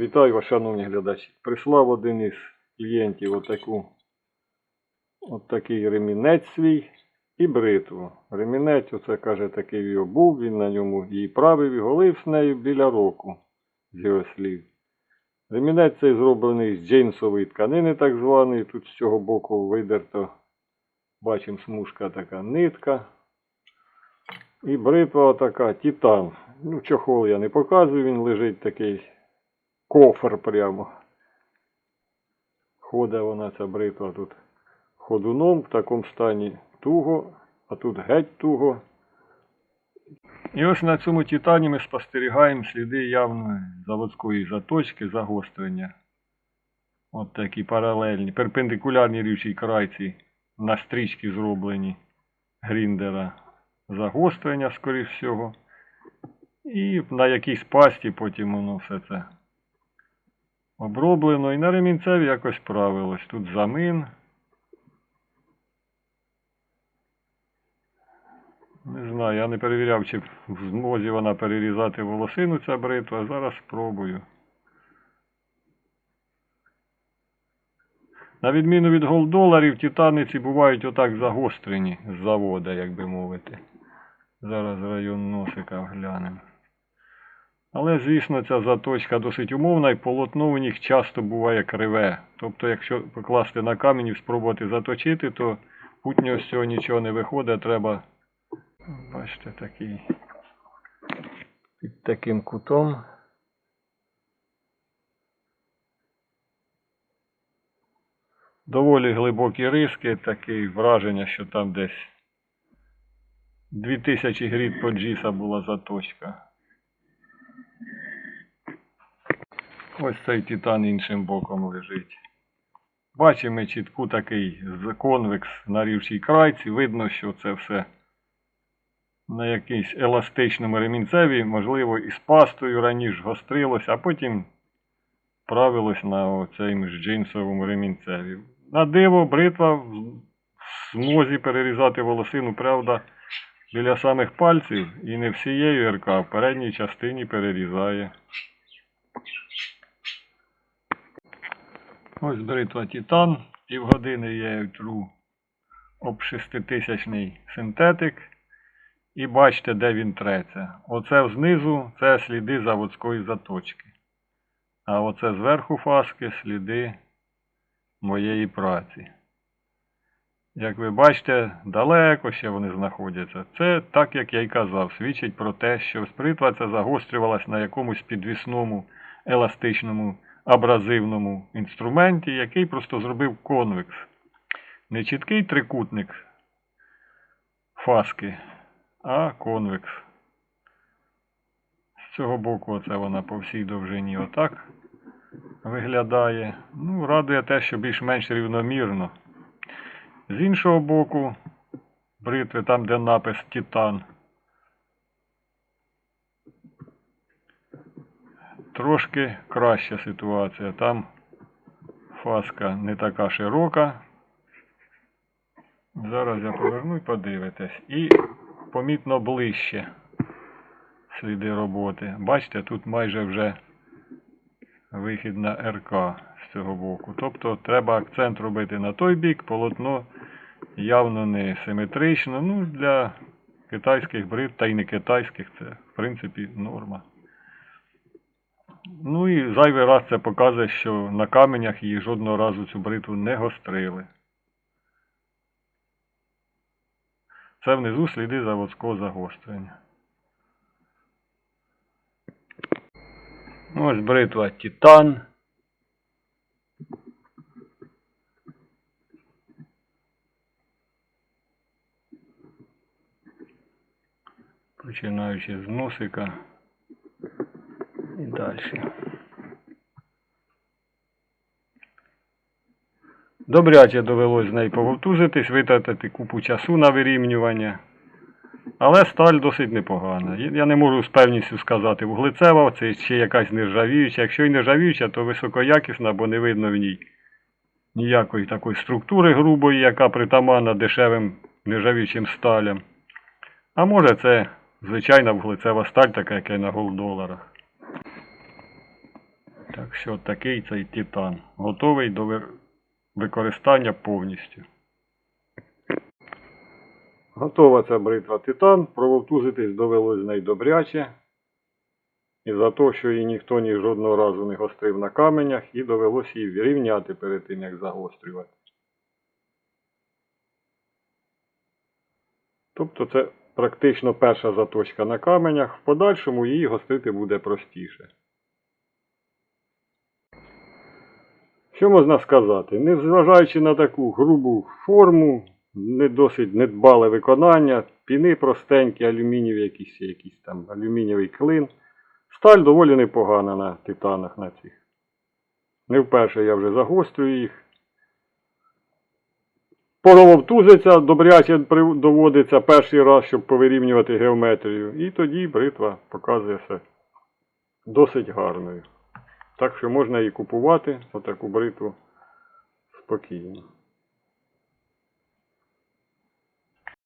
Вітаю вас, шановні глядачі. Прислав один із клієнтів отаку, отакий ремінець свій і бритву. Ремінець, оце каже, такий його був, він на ньому її правив і голив з нею біля року, з його слів. Ремінець цей зроблений з джинсової тканини, так званої. Тут з цього боку видерто, бачимо, смужка така нитка. І бритва така, титан. Ну, чохол я не показую, він лежить такий кофр прямо. Ходить вона ця бритва тут ходуном в такому стані туго, а тут геть туго. І ось на цьому титані ми спостерігаємо сліди явної заводської заточки, загострення. От такі паралельні, перпендикулярні рівчій крайці на стрічки зроблені гріндера загострення, скоріш всього. І на якійсь пасті потім воно все це оброблено. І на ремінцеві якось правилось. Тут замин. Не знаю, я не перевіряв, чи в змозі вона перерізати волосину ця бритва. Зараз спробую. На відміну від голдоларів, титаниці бувають отак загострені з завода, як би мовити. Зараз район носика глянемо. Але, звісно, ця заточка досить умовна і полотно у них часто буває криве. Тобто, якщо покласти на камінь і спробувати заточити, то путнього з цього нічого не виходить, треба, бачите, такий під таким кутом. Доволі глибокі риски, таке враження, що там десь 2000 грід по джіса була заточка. Ось цей титан іншим боком лежить. Бачимо чітку такий конвекс на рівчій крайці. Видно, що це все на якійсь еластичному ремінцеві, можливо, із пастою раніше гострилось, а потім правилось на цьому ж джинсовому ремінцеві. На диво, бритва в змозі перерізати волосину, правда, біля самих пальців і не всією РК, а в передній частині перерізає. Ось бритва Титан, півгодини я тру об 6000 синтетик. І бачите, де він треться. Оце знизу це сліди заводської заточки. А оце зверху фаски сліди моєї праці. Як ви бачите, далеко ще вони знаходяться. Це, так як я й казав, свідчить про те, що бритва ця загострювалась на якомусь підвісному еластичному абразивному інструменті, який просто зробив конвекс. Не чіткий трикутник фаски, а конвекс. З цього боку оце вона по всій довжині отак виглядає. Ну, радує те, що більш-менш рівномірно. З іншого боку, бритви, там, де напис Титан. Трошки краща ситуація. Там фаска не така широка. Зараз я поверну і подивитесь. І помітно ближче сліди роботи. Бачите, тут майже вже вихід на РК з цього боку. Тобто треба акцент робити на той бік, полотно явно не симетрично. Ну, для китайських брит, та й не китайських, це в принципі норма. Ну і зайвий раз це показує, що на каменях її жодного разу цю бритву не гострили. Це внизу сліди заводського загострення. Ось бритва Титан. Починаючи з носика і далі. Добряче довелось з нею пововтузитись, витратити купу часу на вирівнювання. Але сталь досить непогана. Я- не можу з певністю сказати, вуглецева це чи якась нержавіюча. Якщо і нержавіюча, то високоякісна, бо не видно в ній ніякої такої структури грубої, яка притаманна дешевим нержавіючим сталям. А може це звичайна вуглецева сталь, така, яка і на голдоларах. Що такий цей титан. Готовий до використання повністю. Готова ця бритва титан. Прововтузитись довелось з нею добряче. І за те, що її ніхто ні жодного разу не гострив на каменях, і довелось її рівняти перед тим, як загострювати. Тобто це практично перша заточка на каменях, в подальшому її гострити буде простіше. Що можна сказати? Незважаючи на таку грубу форму, не досить недбале виконання, піни простенькі, алюмінієві якісь, якісь там алюмінієвий клин. Сталь доволі непогана на титанах на цих. Не вперше я вже загострюю їх. Прововтузиться, добряче доводиться перший раз, щоб повирівнювати геометрію. І тоді бритва показує себе досить гарною. Так що можна її купувати, отаку бритву спокійно.